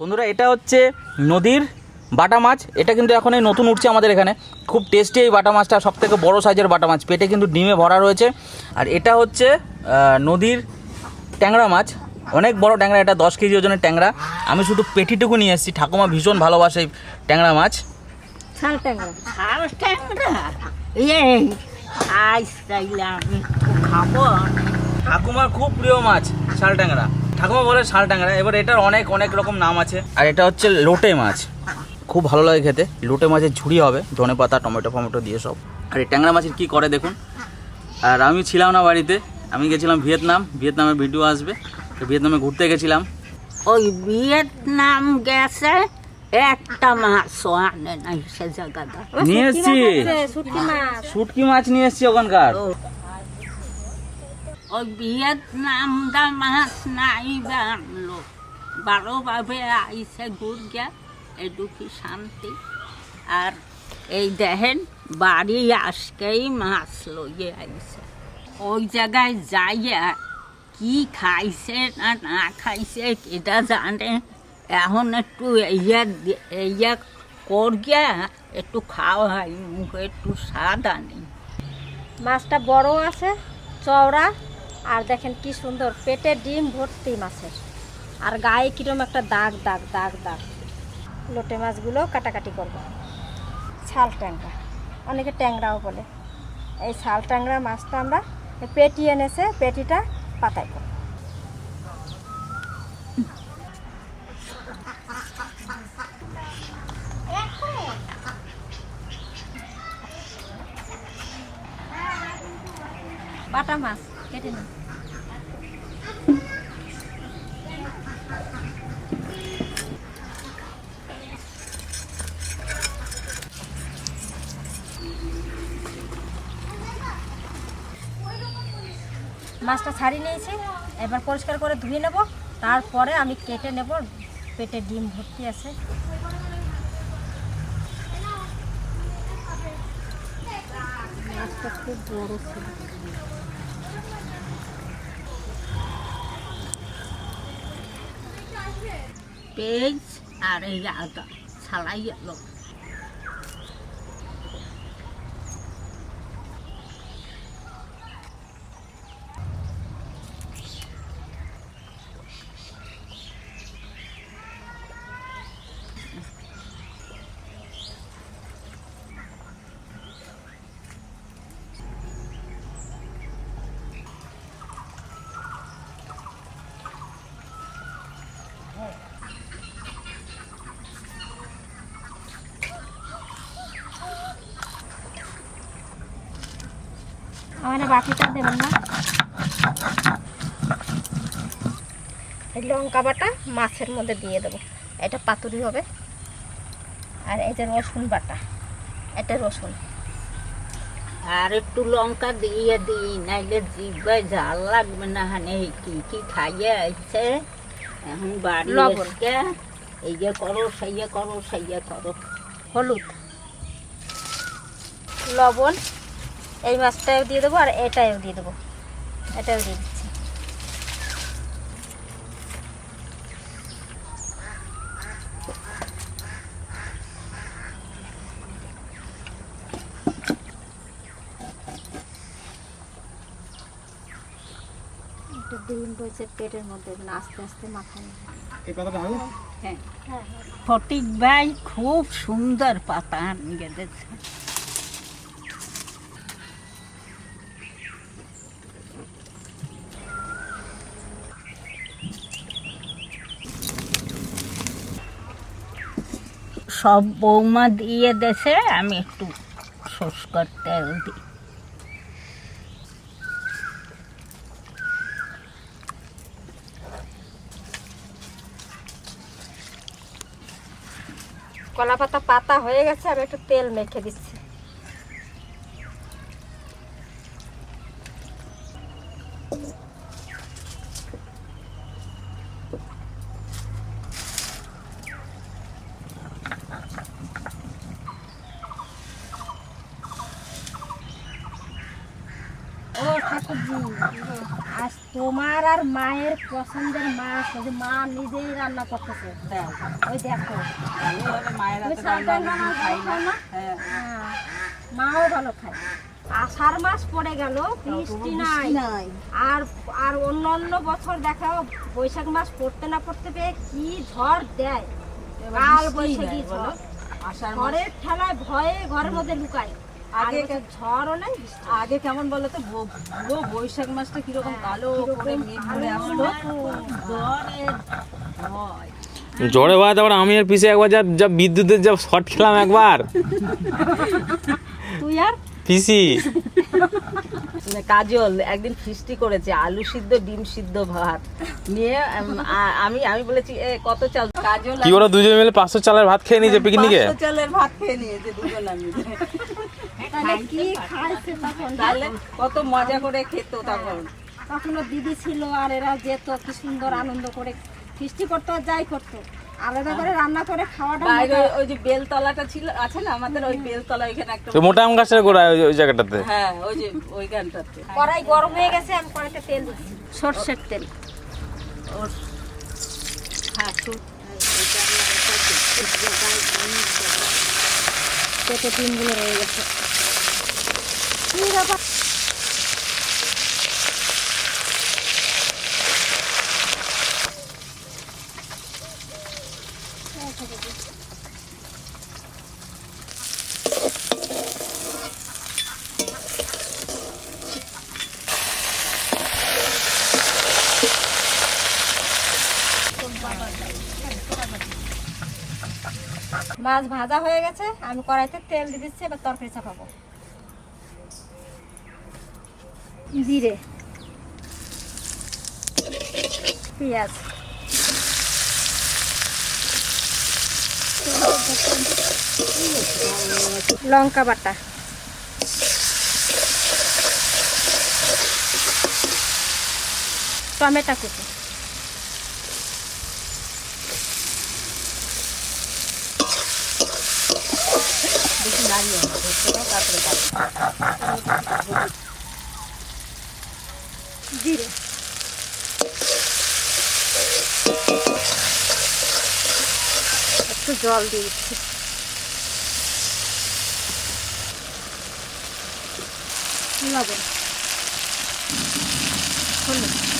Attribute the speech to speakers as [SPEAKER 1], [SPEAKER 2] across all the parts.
[SPEAKER 1] বন্ধুরা এটা হচ্ছে নদীর বাটা মাছ। এটা কিন্তু এখন এই নতুন উঠছে আমাদের এখানে। খুব টেস্টি এই বাটা মাছটা সব থেকে বড়ো সাইজের বাটা মাছ। পেটে কিন্তু ডিমে ভরা রয়েছে। আর এটা হচ্ছে নদীর ট্যাংরা মাছ। অনেক বড় ট্যাংরা এটা দশ কেজি ওজনের ট্যাংরা। আমি শুধু পেটিটুকু নিয়ে এসেছি। ঠাকুমা ভীষণ ভালোবাসে এই ট্যাংরা মাছ।
[SPEAKER 2] খাব।
[SPEAKER 1] ঠাকুমার খুব প্রিয় মাছ শাল ট্যাংরা। ঠাকুমা বলে শাল ট্যাংরা। এবার এটার অনেক অনেক রকম নাম আছে। আর এটা হচ্ছে লোটে মাছ। খুব ভালো লাগে খেতে। লোটে মাছের ঝুড়ি হবে ধনে পাতা টমেটো ফমেটো দিয়ে সব। আর এই ট্যাংরা মাছের কী করে দেখুন? আর আমি ছিলাম না বাড়িতে। আমি গেছিলাম ভিয়েতনাম। ভিয়েতনামের ভিডিও আসবে। তো ভিয়েতনামে ঘুরতে গেছিলাম।
[SPEAKER 2] ওই ভিয়েতনাম গেছে একটা আনে সে জায়গাটা।
[SPEAKER 1] নিয়ে এসছি
[SPEAKER 3] মাছ।
[SPEAKER 1] শুটকি মাছ নিয়ে এসছি ওখানকার?
[SPEAKER 2] ওই ভিয়েতনাম দা মাছ নাই বা আনলো ভালোভাবে আইসে ঘুরগে একটু কি শান্তি আর এই দেখেন বাড়ি আজকেই মাছ লইয়ে আইছে ওই জায়গায় যাইয়া কি খাইছে না না খাইছে এটা জানে এখন একটু ইয়া ইয়া করিয়া একটু খাওয়াই মুখে একটু স্বাদ আনি
[SPEAKER 3] মাছটা বড় আছে চওড়া আর দেখেন কি সুন্দর, পেটে ডিম ভর্তি মাছের। আর গায়ে কিরম একটা দাগ দাগ দাগ দাগ। লোটে মাছগুলো কাটাকাটি করব। ছাল ট্যাংরা, অনেকে ট্যাংরাও বলে। এই ছাল ট্যাংরা মাছটা আমরা পেটি এনেছে, পেটিটা পাতায় করব। বাটা মাছ। কেটে মাছটা ছাড়িয়ে নিয়েছি। এবার পরিষ্কার করে ধুয়ে নেব। তারপরে আমি কেটে নেব। পেটে ডিম ভর্তি আছে। মাছটা খুব বড় ছিল।
[SPEAKER 2] পেঁয়াজ আর এই আদা ছাড়াই গেল
[SPEAKER 3] না বাটিটা দেবেন না। লঙ্কা বাটা মাছের মধ্যে দিয়ে দেবো। এটা পাতুরি হবে। আর এই যে রসুন বাটা এটা রসুন।
[SPEAKER 2] আর একটু লঙ্কা দিয়ে দিই নাইলে জিভে ঝাল লাগবে না হানে। কি কি খাইয়ে আইছে? এখন বাড়ি। এসকে এই যে করো সেই যে করো সেই যে করো।
[SPEAKER 3] হলুদ। লবণ। এই মাছটাও দিয়ে দেবো আর এটাও দিয়ে দেবো। এটাও দিয়ে দিচ্ছি। একটু ডিম রয়েছে পেটের মধ্যে মানে আস্তে আস্তে মাথায়
[SPEAKER 2] হ্যাঁ। ফটিক ভাই খুব সুন্দর পাতা দিয়েছে সব বৌমা দিয়ে দেশে আমি একটু শুষ্কর তেল দিই
[SPEAKER 3] কলা পাতা পাতা হয়ে গেছে, আমি একটু তেল মেখে দিচ্ছি। আস তোমার আর মায়ের পছন্দের মাছ ওই যে মা নিজেই রান্না করতেছে। ওই দেখো। না? হ্যাঁ, মাও ভালো খায়। আষাঢ় মাস পড়ে গেল বৃষ্টি নাই। আর আর অন্য অন্য বছর দেখাও বৈশাখ মাস পড়তে না পড়তে পেয়ে কি ঝড় দেয়? কাল বৈশাখী ঝড়। ঝড়ের ঠেলায় ভয়ে ঘরের মধ্যে লুকায়। আগে ঝড়ও নেই
[SPEAKER 4] আগে কেমন বলো তো পুরো বৈশাখ মাসটা কীরকম কালো করে মেঘ
[SPEAKER 5] ভয়। তারপর আমি আর পিসে একবার যা যা বিদ্যুতের যা শর্ট খেলাম একবার।
[SPEAKER 3] তুই আর?
[SPEAKER 5] পিসি।
[SPEAKER 4] মানে কাজল একদিন ফিস্টি করেছে আলু সিদ্ধ ডিম সিদ্ধ ভাত। নিয়ে আমি আমি বলেছি এ কত চাল? কাজল
[SPEAKER 5] কি ওরা দুজন মিলে পাঁচশো চালের ভাত খেয়ে নিয়েছে পিকনিকে?
[SPEAKER 4] পাঁচশো চালের ভাত খেয়ে নিয়েছে দুজন আমি।
[SPEAKER 3] তাহলে কি খাইছে তখন?
[SPEAKER 4] তাহলে কত মজা করে খেত তখন।
[SPEAKER 3] তখনও দিদি ছিল আর এরা যেত কি সুন্দর আনন্দ করে। ফিস্টি করতো আর যাই করতো। আলাদা করে রান্না করে খাওয়াটা
[SPEAKER 4] বাইরে ওই যে বেলতলাটা ছিল আছে না? আমাদের ওই বেলতলা ওইখানে একটা
[SPEAKER 5] তো মোটা আম গাছের গোড়ায় ওই- জায়গাটাতে?
[SPEAKER 4] হ্যাঁ ওই যে ওইখানটাতে।
[SPEAKER 3] কড়াই গরম হয়ে গেছে আমি কড়াইতে তেল দিচ্ছি। সর্ষের তেল।
[SPEAKER 4] ওর হ্যাঁ শুট
[SPEAKER 3] পেটে ডিমগুলো রয়ে গেছে। কি ব্যাপার মাছ ভাজা হয়ে গেছে আমি কড়াইতে তেল দিয়ে দিচ্ছি এবার তরকারি চাপাবো। জিরে পেঁয়াজ লঙ্কা বাটা টমেটো কুচি জিরে একটু জল দিয়ে দিচ্ছি লবণ। হলুদ।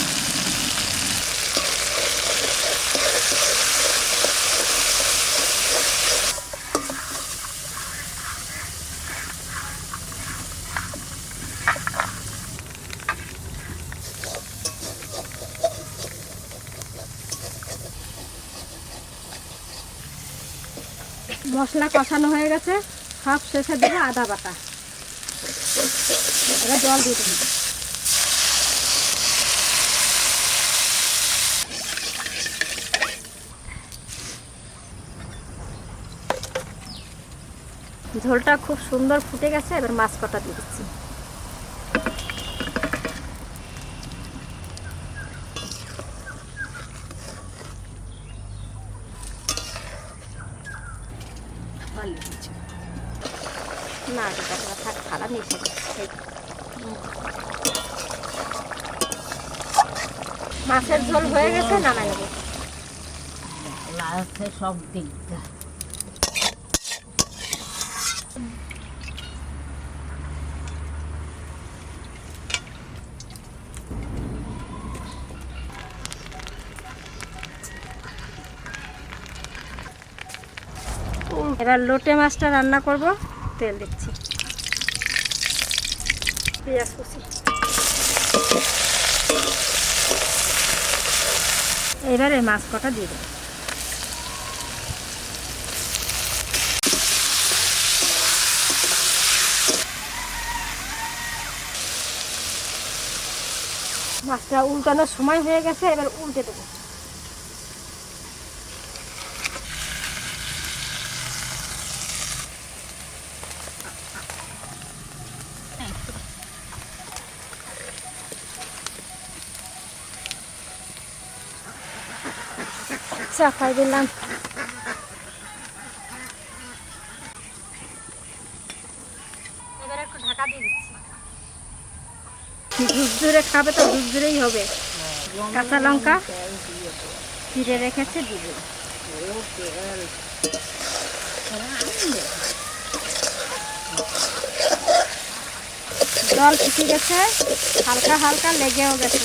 [SPEAKER 3] মশলা কষানো হয়ে গেছে। সব শেষে দেবো আদা বাটা। এবার জল দিয়ে দেবো। ঝোলটা খুব সুন্দর ফুটে গেছে, এবার মাছ কটা দিয়ে দিচ্ছি। না এটা থাক খারাপ মিশে মাছের ঝোল হয়ে গেছে নামাই নেব
[SPEAKER 2] লাস্টে সব দিকটা
[SPEAKER 3] এবার লোটে মাছটা রান্না করব, তেল দিচ্ছি। পেঁয়াজ কুচি। এবারে মাছ কটা দিয়ে মাছটা উল্টানোর সময় হয়ে গেছে, এবার উল্টে দেবো। দিলাম। ঢাকা দিয়ে দিচ্ছি। ঝুরঝুরে খাবে তো ঝুরঝুরেই হবে। কাঁচা লঙ্কা চিড়ে রেখেছে দিবে জল ফুটে গেছে হালকা হালকা লেগেও গেছে।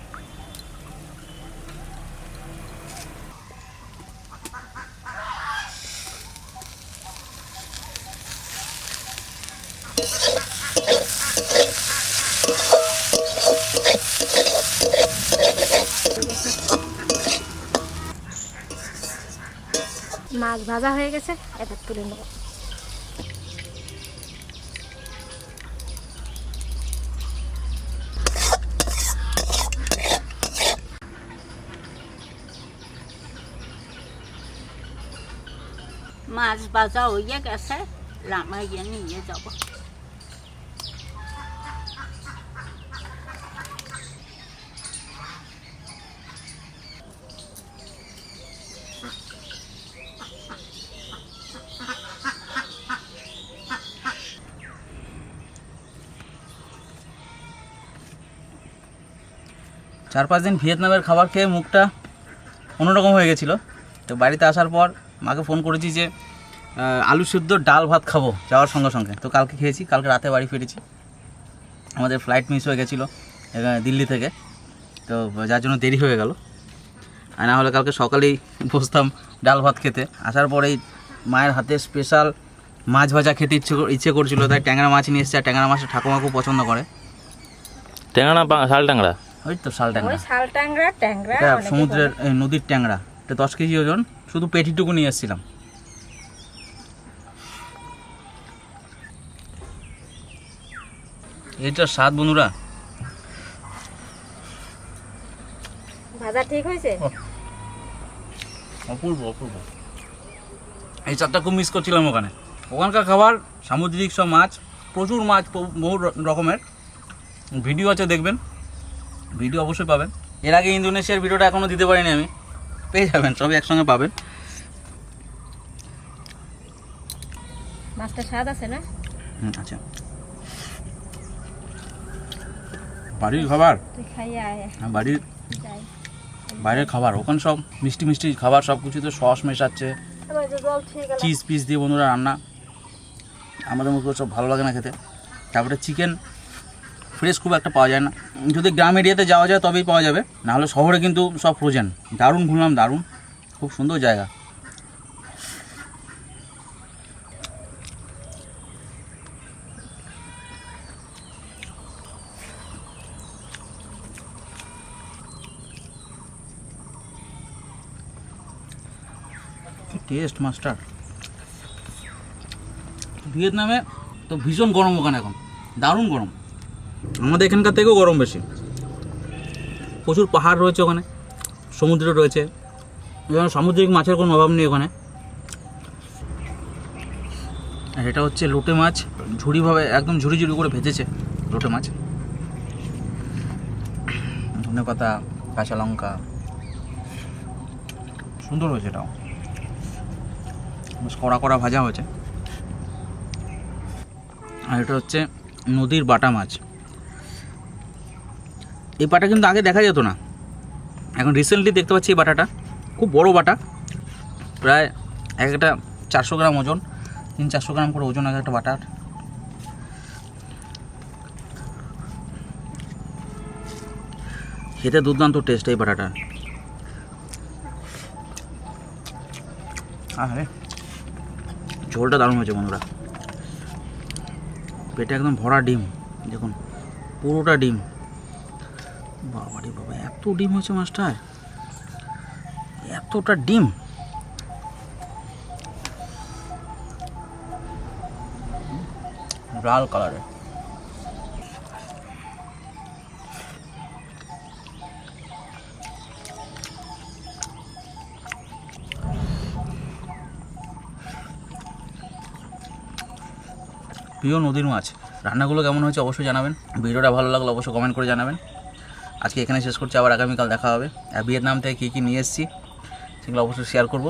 [SPEAKER 3] মাছ ভাজা হয়ে গেছে এবার তুলে নেব।
[SPEAKER 2] মাছ ভাজা হইয়ে গেছে লামাইয়ে নিয়ে যাব।
[SPEAKER 1] চার পাঁচ দিন ভিয়েতনামের খাবার খেয়ে মুখটা অন্যরকম হয়ে গেছিল। তো বাড়িতে আসার পর মাকে ফোন করেছি যে আলু সিদ্ধ ডাল ভাত খাব যাওয়ার সঙ্গে সঙ্গে। তো কালকে খেয়েছি, কালকে রাতে বাড়ি ফিরেছি। আমাদের ফ্লাইট মিস হয়ে গেছিল দিল্লি থেকে। তো যার জন্য দেরি হয়ে গেল। আর না হলে কালকে সকালেই বসতাম ডাল ভাত খেতে। আসার পরেই মায়ের হাতে স্পেশাল মাছ ভাজা খেতে ইচ্ছে ইচ্ছে করছিল। তাই ট্যাংরা মাছ নিয়ে এসেছে। আর ট্যাংরা মাছটা ঠাকুমা খুব পছন্দ করে।
[SPEAKER 5] ট্যাংরা শাল ট্যাংরা?
[SPEAKER 1] ওই তো শাল ট্যাংরা।
[SPEAKER 3] শাল ট্যাংরা ট্যাংরা
[SPEAKER 1] সমুদ্রের নদীর ট্যাংরা। এটা দশ কেজি ওজন শুধু পেটিটুকু নিয়ে এসেছিলাম এইটা স্বাদ বন্ধুরা।
[SPEAKER 3] ভাজা ঠিক হয়েছে?
[SPEAKER 1] অপূর্ব অপূর্ব। এই চারটা খুব মিস করছিলাম ওখানে। ওখানকার খাবার সামুদ্রিক সব মাছ প্রচুর মাছ বহু রকমের। ভিডিও আছে দেখবেন। ভিডিও অবশ্যই পাবেন। এর আগে ইন্দোনেশিয়ার ভিডিওটা এখনও দিতে পারিনি আমি। পেয়ে যাবেন সবই একসঙ্গে পাবেন।
[SPEAKER 3] মাছটা স্বাদ আছে না?
[SPEAKER 1] আচ্ছা। বাড়ির খাবার? হ্যাঁ, বাড়ির বাইরের খাবার ওখানে সব মিষ্টি মিষ্টি খাবার সব কিছুতে সস মেশাচ্ছে। চিজ পিস দিয়ে বন্ধুরা রান্না। আমাদের মতো সব ভালো লাগে না খেতে। তারপরে চিকেন ফ্রেশ খুব একটা পাওয়া যায় না। যদি গ্রাম এরিয়াতে যাওয়া যায় তবেই পাওয়া যাবে, নাহলে শহরে কিন্তু সব ফ্রোজেন দারুণ ঘুরলাম, দারুণ। খুব সুন্দর জায়গা। টেস্ট মাস্টার ভিয়েতনামে তো ভীষণ গরম ওখানে এখন। দারুণ গরম। আমাদের এখানকার থেকেও গরম বেশি। প্রচুর পাহাড় রয়েছে ওখানে, সমুদ্র রয়েছে। এবং সামুদ্রিক মাছের কোনো অভাব নেই ওখানে। আর এটা হচ্ছে লোটে মাছ, ঝুড়িভাবে একদম ঝুড়ি ঝুড়ি করে ভেজেছে লোটে মাছ। ধনে পাতা, কাঁচা লঙ্কা, সুন্দর হয়েছে এটাও। বেশ কড়া কড়া ভাজা হয়েছে। আর এটা হচ্ছে নদীর বাটা মাছ। এই বাটা কিন্তু আগে দেখা যেত না। এখন রিসেন্টলি দেখতে পাচ্ছি এই বাটাটা খুব বড় বাটা প্রায় এক একটা চারশো গ্রাম ওজন, তিন চারশো গ্রাম করে ওজন এক একটা বাটার খেতে দুর্দান্ত টেস্ট এই বাটাটা আরে ঝোলটা দারুণ হয়েছে বন্ধুরা। পেটে একদম ভরা ডিম, দেখুন, পুরোটা ডিম। বাবা রে বাবা, এত ডিম হয়েছে মাস্টার এতটা ডিম। লাল কালারের প্রিয় নদীর মাছ, রান্নাগুলো কেমন হয়েছে অবশ্যই জানাবেন। ভিডিওটা ভালো লাগলে অবশ্যই কমেন্ট করে জানাবেন। আজকে এখানে শেষ করছি, আবার আগামীকাল দেখা হবে। আর ভিয়েতনাম থেকে কী কী নিয়ে এসেছি সেগুলো অবশ্যই শেয়ার করব।